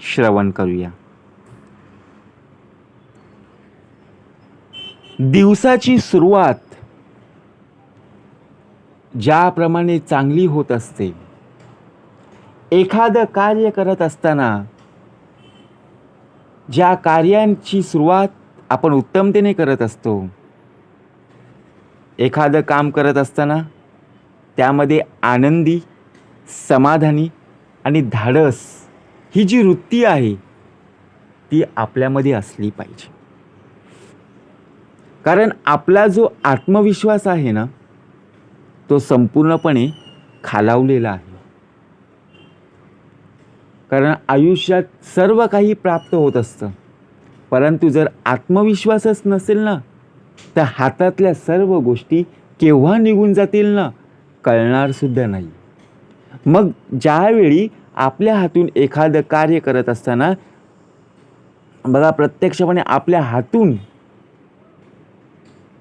श्रवण करूया. दिवसाची सुरुवात ज्याप्रमाणे चांगली होत असते एखादं कार्य करत असताना ज्या कार्यांची सुरुवात आपण उत्तमतेने करत असतो एखादं काम करत असताना त्यामध्ये आनंदी समाधानी आणि धाडस ही जी वृत्ती आहे ती आपल्यामध्ये असली पाहिजे. कारण आपला जो आत्मविश्वास आहे ना तो संपूर्णपणे खालावलेला आहे. कारण आयुष्यात सर्व काही प्राप्त होत असतं. परंतु जर आत्मविश्वासच नसेल ना तर हातातल्या सर्व गोष्टी केव्हा निघून जातील ना कळणारसुद्धा नाही. मग ज्यावेळी आपल्या हातून एखादं कार्य करत असताना बघा प्रत्यक्षपणे आपल्या हातून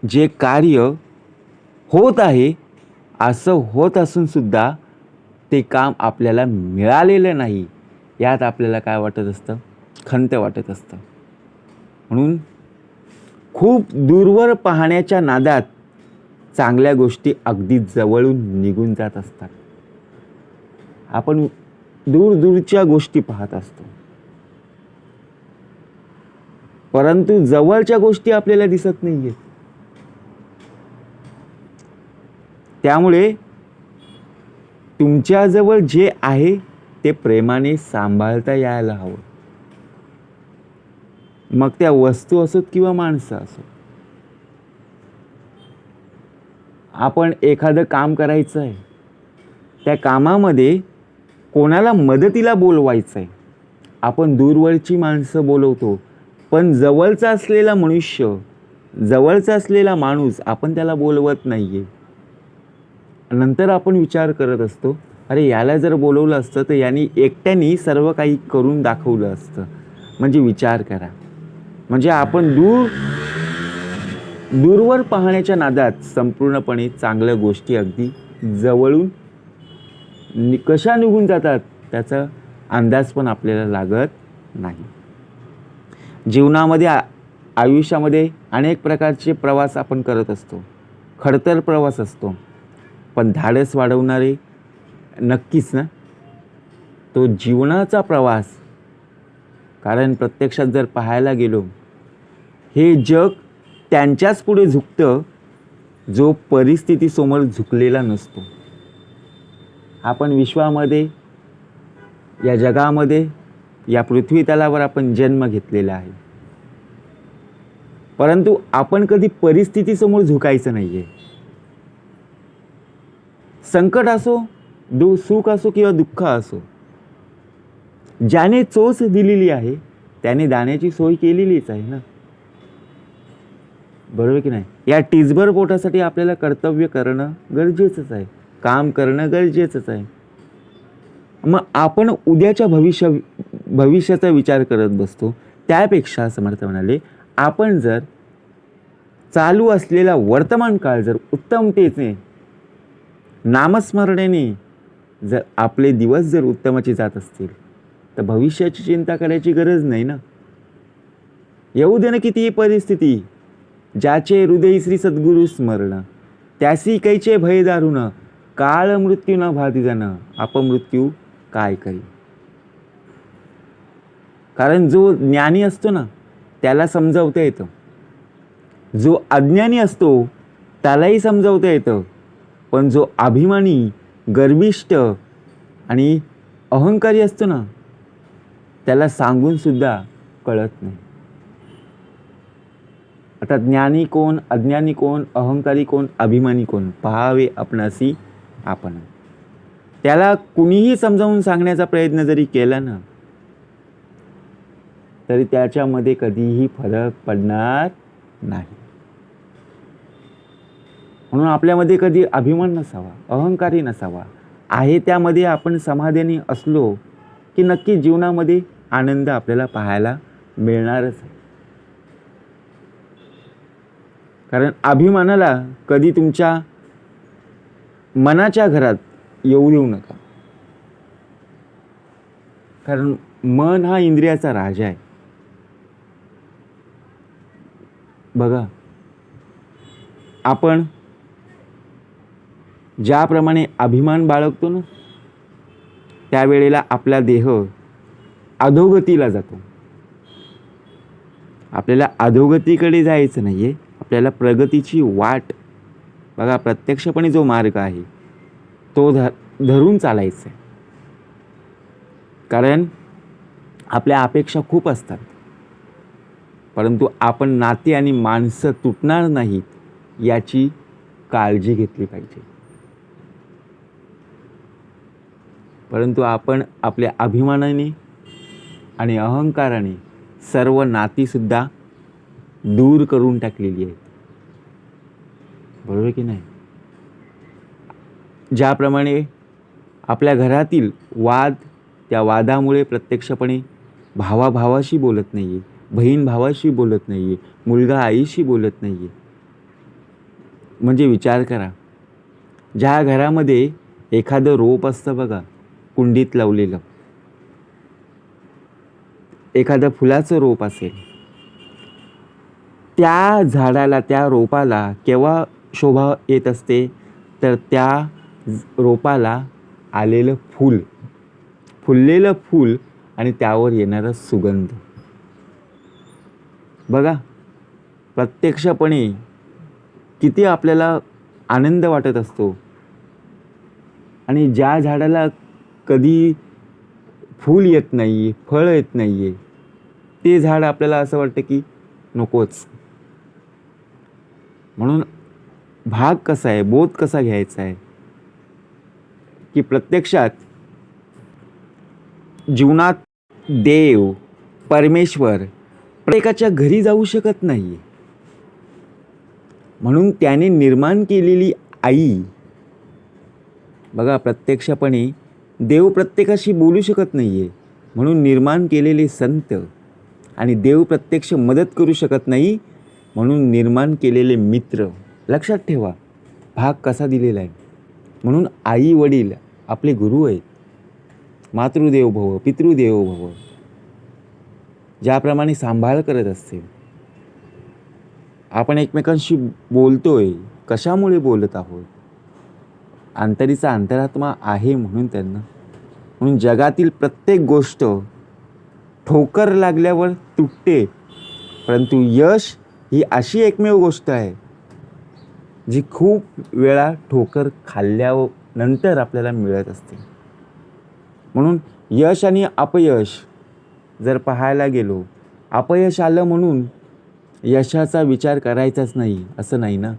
जे कार्य होत आहे असं होत असूनसुद्धा ते काम आपल्याला मिळालेलं नाही. यात आपल्याला काय वाटत असतं? खंत वाटत असतं. म्हणून खूप दूरवर पाहण्याच्या नादात चांगल्या गोष्टी अगदी जवळून निघून जात असतात. आपण दूर दूरच्या गोष्टी पाहत असतो. परंतु जवळच्या गोष्टी आपल्याला दिसत नाहीयेत. त्यामुळे तुमच्याजवळ जे आहे ते प्रेमाने सांभाळता यायला हवं. मग त्या वस्तू असोत किंवा माणसं असोत. आपण एखादं काम करायचं आहे त्या कामामध्ये कोणाला मदतीला बोलवायचं आहे आपण दूरवरची माणसं बोलवतो पण जवळचा असलेला मनुष्य जवळचा असलेला माणूस आपण त्याला बोलवत नाही आहे नंतर आपण विचार करत असतो अरे याला जर बोलवलं असतं तर यांनी एकट्याने सर्व काही करून दाखवलं असतं. म्हणजे विचार करा. म्हणजे आपण दूर दूरवर पाहण्याच्या नादात संपूर्णपणे चांगल्या गोष्टी अगदी जवळून नि कशा निघून जातात? त्याचा अंदाज पण आपल्याला लागत नाही. जीवनामध्ये आ आयुष्यामध्ये अनेक प्रकारचे प्रवास आपण करत असतो. खडतर प्रवास असतो. पण धाडस वाढवणारे नक्कीच ना? तो जीवनाचा प्रवास. कारण प्रत्यक्षात जर पाहायला गेलो हे जग त्यांच्याच पुढे झुकतं जो परिस्थितीसमोर झुकलेला नसतो. आपण विश्वामध्ये या जगामध्ये या पृथ्वी तलावर आपण जन्म घेतलेला आहे. परंतु आपण कधी परिस्थितीसमोर झुकायचं नाही आहे संकट असो दु सुख असो किंवा दुःख असो ज्याने चोच दिलेली आहे त्याने दाण्याची सोय केलेलीच आहे ना? बरोबर की नाही? या टिचभर पोटासाठी आपल्याला कर्तव्य करणं गरजेचंच आहे. काम करणं गरजेचंच आहे. मग आपण उद्याच्या भविष्य भविष्याचा विचार करत बसतो. त्यापेक्षा समर्थ म्हणाले आपण जर चालू असलेला वर्तमान काळ जर उत्तमतेचे नामस्मरणेने जर आपले दिवस जर उत्तमाचे जात असतील तर भविष्याची चिंता करायची गरज नाही ना? येऊ दे ना कितीही परिस्थिती ज्याचे हृदय श्री सद्गुरु स्मरण त्यासी कैचे भय दारुण काळ मृत्यू न भाती जाणं अपमृत्यू काय करी कारण जो ज्ञानी असतो ना त्याला समजावता येतं. जो अज्ञानी असतो त्यालाही समजावता येतं. पण जो अभिमानी गर्विष्ठ आणि अहंकारी असतो ना त्याला सांगूनसुद्धा कळत नाही. आता ज्ञानी कोण अज्ञानी कोण अहंकारी कोण अभिमानी कोण? पहावे आपणासी आपण. त्याला कुणीही समजावून सांगण्याचा प्रयत्न जरी केला ना तरी त्याच्यामध्ये कधीही फरक पडणार नाही. म्हणून आपल्यामध्ये कधी अभिमान नसावा अहंकारी नसावा. आहे त्यामध्ये आपण समाधानी असलो की नक्की जीवनामध्ये आनंद आपल्याला पाहायला मिळणारच आहे. कारण अभिमानाला कधी तुमच्या मनाच्या घरात येऊ देऊ नका. कारण मन हा इंद्रियाचा राजा आहे. बघा आपण ज्याप्रमाणे अभिमान बाळगतो ना त्यावेळेला आपला देह अधोगतीला जातो. आपल्याला अधोगतीकडे जायचं नाही आहे आपल्याला प्रगतीची वाट बघा प्रत्यक्षपणे जो मार्ग आहे तो ध धरून चालायचा आहे कारण आपल्या अपेक्षा खूप असतात. परंतु आपण नाते आणि माणसं तुटणार नाहीत याची काळजी घेतली पाहिजे. परंतु आपण आपल्या अभिमानाने आणि अहंकाराने सर्व नातीसुद्धा दूर करून टाकलेली आहेत. बरोबर की नाही? ज्याप्रमाणे आपल्या घरातील वाद त्या वादामुळे प्रत्यक्षपणे भावाभावाशी बोलत नाही आहे बहीण भावाशी बोलत नाही आहे मुलगा आईशी बोलत नाही आहे म्हणजे विचार करा ज्या घरामध्ये एखादं रोप असतं बघा कुंडीत लावलेलं. एखादं फुलाचं रोप असेल. त्या झाडाला त्या रोपाला केव्हा शोभा येत असते तर त्या रोपाला आलेलं फूल फुललेलं फूल आणि त्यावर येणारा सुगंध. बघा प्रत्यक्षपणे किती आपल्याला आनंद वाटत असतो. आणि ज्या झाडाला कधी फूल येत नाही फळ येत नाही आहे ते झाड आपल्याला असं वाटतं की नकोच. म्हणून भाग कसा आहे बोध कसा घ्यायचा आहे? की प्रत्यक्षात जीवनात देव परमेश्वर प्रत्येकाच्या घरी जाऊ शकत नाही म्हणून त्याने निर्माण केलेली आई बघा प्रत्यक्षपणे देव प्रत्येकाशी बोलू शकत नाही आहे म्हणून निर्माण केलेले संत आणि देव प्रत्यक्ष मदत करू शकत नाही म्हणून निर्माण केलेले मित्र. लक्षात ठेवा भाग कसा दिलेला आहे. म्हणून आई वडील आपले गुरु आहेत. मातृदेव भव पितृदेव भव ज्याप्रमाणे सांभाळ करत असते. आपण एकमेकांशी बोलतोय कशामुळे बोलत आहोत? अंतरीचा अंतरात्मा आहे म्हणून त्यांना. म्हणून जगातील प्रत्येक गोष्ट ठोकर लागल्यावर तुटते. परंतु यश ही अशी एकमेव गोष्ट आहे जी खूप वेळा ठोकर खाल्ल्यानंतर आपल्याला मिळत असते. म्हणून यश आणि अपयश जर पाहायला गेलो अपयश आलं म्हणून यशाचा विचार करायचाच नाही असं नाही ना?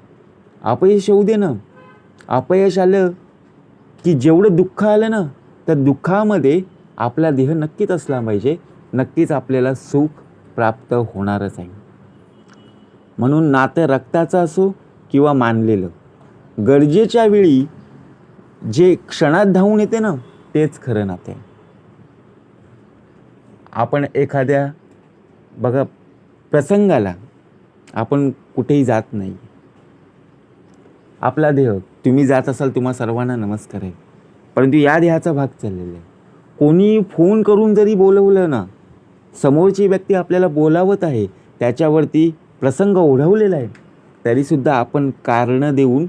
अपयश येऊ दे ना. अपयश आलं की जेवढं दुःख आलं ना तर दुःखामध्ये आपला देह नक्कीच असला पाहिजे. नक्कीच आपल्याला सुख प्राप्त होणारच आहे. म्हणून नातं रक्ताचं असो किंवा मानलेलं. गरजेच्या वेळी जे क्षणात धावून येते ना तेच खरं नाते. आपण एखाद्या बघा प्रसंगाला आपण कुठेही जात नाही. आपला देह तुम्ही जात असाल तुम्हा सर्वांना नमस्कार आहे. परंतु या देहाचा भाग चाललेला आहे. कोणी फोन करून जरी बोलवलं ना समोरची व्यक्ती आपल्याला बोलावत आहे त्याच्यावरती प्रसंग ओढवलेला आहे. तरीसुद्धा आपण कारणं देऊन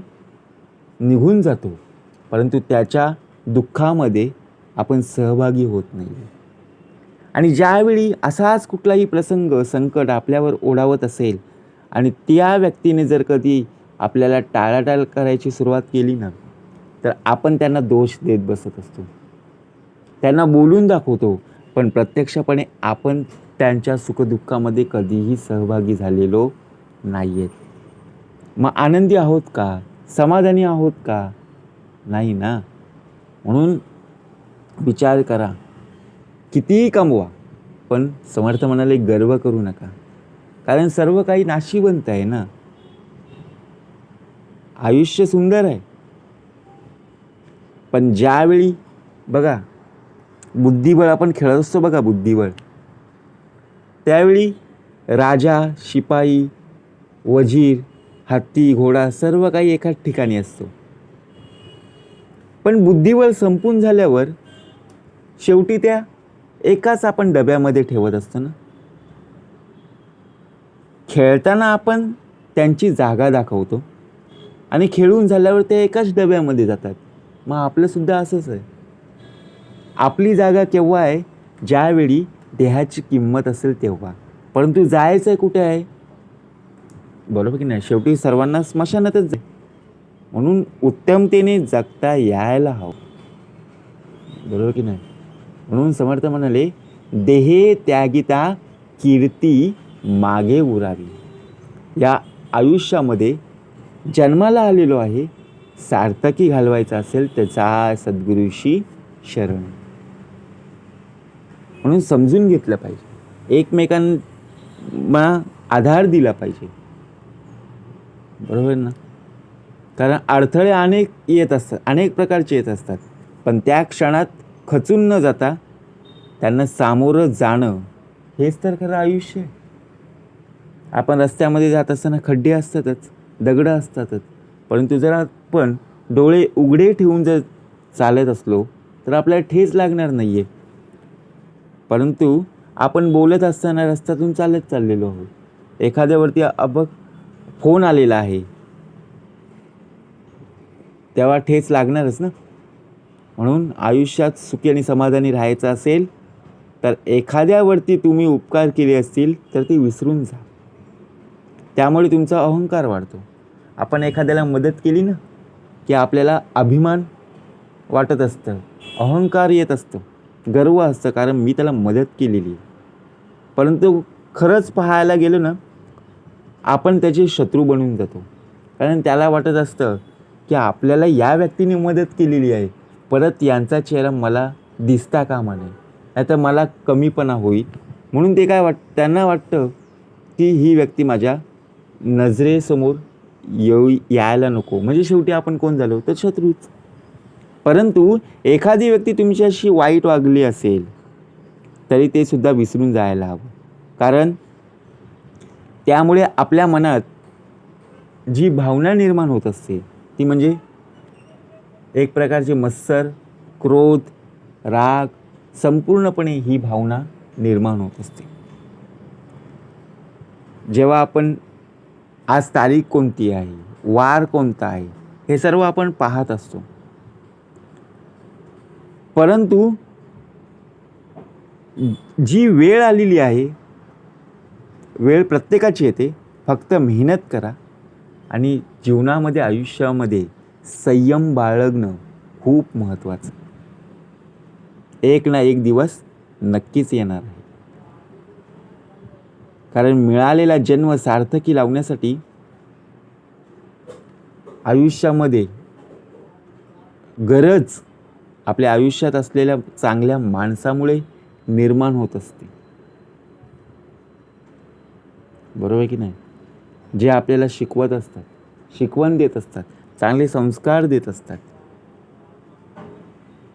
निघून जातो. परंतु त्याच्या दुःखामध्ये आपण सहभागी होत नाही आणि ज्यावेळी असाच कुठलाही प्रसंग संकट आपल्यावर ओढावत असेल आणि त्या व्यक्तीने जर कधी आपल्याला टाळाटाळ करायची सुरुवात केली ना तर आपण त्यांना दोष देत बसत असतो. त्यांना बोलून दाखवतो पण प्रत्यक्षपणे आपण त्यांच्या सुखदुःखामध्ये कधीही सहभागी झालेलो नाही आहेत मग आनंदी आहोत का? समाधानी आहोत का? नाही ना. म्हणून विचार करा. कितीही कमवा पण समर्थ म्हणाले गर्व करू नका. कारण सर्व काही नाशिवंत आहे ना. आयुष्य सुंदर आहे. पण ज्यावेळी बघा बुद्धिबळ आपण खेळत असतो बघा बुद्धिबळ. त्यावेळी राजा शिपाई वजीर हत्ती घोडा सर्व काही एकाच ठिकाणी असतो. पण बुद्धिबळ संपून झाल्यावर शेवटी त्या एकाच आपण डब्यामध्ये ठेवत असतो ना? खेळताना आपण त्यांची जागा दाखवतो आणि खेळून झाल्यावर ते एकाच डब्यामध्ये जातात. मग आपलंसुद्धा असंच आहे. आपली जागा केव्हा आहे? ज्यावेळी देहाची किंमत असेल तेव्हा. परंतु जायचं आहे कुठे आहे? बरोबर की नाही? शेवटी सर्वांना स्मशानातच जाईल म्हणून उत्तमतेने जगता यायला हवं. बरोबर की नाही? म्हणून समर्थ म्हणाले देहे त्यागिता कीर्ती मागे उरावी. या आयुष्यामध्ये जन्माला आलेलो आहे सार्थकी घालवायचा असेल त्याचा जा सद्गुरूशी शरण. म्हणून समजून घेतलं पाहिजे. एकमेकांना आधार दिला पाहिजे. बरोबर ना? कारण अडथळे अनेक येत असतात अनेक प्रकारचे येत असतात. पण त्या क्षणात खचून न जाता त्यांना सामोरं जाणं हेच तर खरं आयुष्य आहे. आपण रस्त्यामध्ये जात असताना खड्डे असतातच दगडं असतातच. परंतु जर आपण डोळे उघडे ठेवून जर चालत असलो तर आपल्याला ठेच लागणार नाही आहे परंतु आपण बोलत असताना रस्त्यातून चालत चाललेलो आहोत. एखाद्यावरती अबक फोन आलेला आहे. तेव्हा ठेच लागणारच ना? म्हणून आयुष्यात सुखी आणि समाधानी राहायचं असेल तर एखाद्यावरती तुम्ही उपकार केले असतील तर ते विसरून जा. त्यामुळे तुमचा अहंकार वाढतो. आपण एखाद्याला मदत केली ना की आपल्याला अभिमान वाटत असतं अहंकार येत असतं गर्व असतं कारण मी त्याला मदत केलेली परंतु खरंच पाहायला गेलो ना आपण त्याचे शत्रू बनून जातो. कारण त्याला वाटत असतं की आपल्याला या व्यक्तीने मदत केलेली आहे. परत यांचा चेहरा मला दिसता कामा नये. नाही तर मला कमीपणा होईल. म्हणून ते काय वाट त्यांना वाटतं की ही व्यक्ती माझ्या नजरेसमोर येऊ यायला नको. म्हणजे शेवटी आपण कोण झालो? तर शत्रूच. परंतु एखादी व्यक्ती तुमच्याशी वाईट वागली असेल तरी ते सुद्धा विसरून जायला हवं. कारण त्यामुळे आपल्या मनात जी भावना निर्माण होत असते ती म्हणजे एक प्रकारचे मत्सर क्रोध राग संपूर्णपणे ही भावना निर्माण होत असते. जेव्हा आपण आज तारीख कोणती आहे वार कोणता आहे हे सर्व आपण पाहत असतो. परंतु जी वेळ आलेली आहे वेळ प्रत्येकाची येते. फक्त मेहनत करा आणि जीवनामध्ये आयुष्यामध्ये संयम बाळगणं खूप महत्त्वाचं. एक ना एक दिवस नक्कीच येणार आहे. कारण मिळालेला जन्म सार्थकी लावण्यासाठी आयुष्यामध्ये गरज आपल्या आयुष्यात असलेल्या चांगल्या माणसामुळे निर्माण होत असते. बरोबर आहे की नाही? जे आपल्याला शिकवत असतात शिकवण देत असतात चांगले संस्कार देत असतात.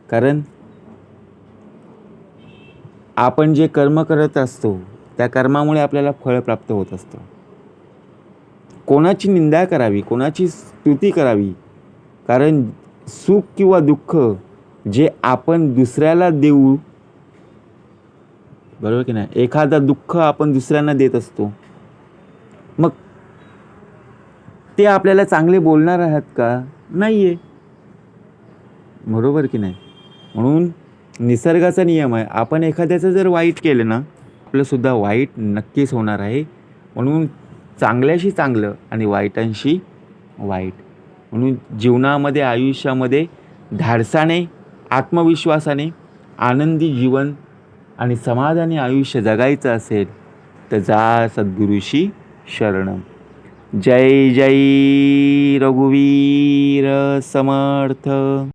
कारण आपण जे कर्म करत असतो त्या कर्मामुळे आपल्याला फळ प्राप्त होत असतं. कोणाची निंदा करावी कोणाची स्तुती करावी कारण सुख किंवा दुःख जे आपण दुसऱ्याला देऊ बरोबर की नाही? एखादा दुःख आपण दुसऱ्यांना देत असतो मग ते आपल्याला चांगले बोलणार आहात का? नाही आहे बरोबर की नाही? म्हणून निसर्गाचा नियम आहे. आपण एखाद्याचं जर वाईट केलं ना आपलंसुद्धा वाईट नक्कीच होणार आहे. म्हणून चांगल्याशी चांगलं आणि वाईटांशी वाईट. म्हणून जीवनामध्ये आयुष्यामध्ये धाडसाने आत्मविश्वासाने आनंदी जीवन आणि समाधानी आयुष्य जगायचं असेल तर जा सद्गुरूशी शरणम जय जय रघुवीर समर्थ.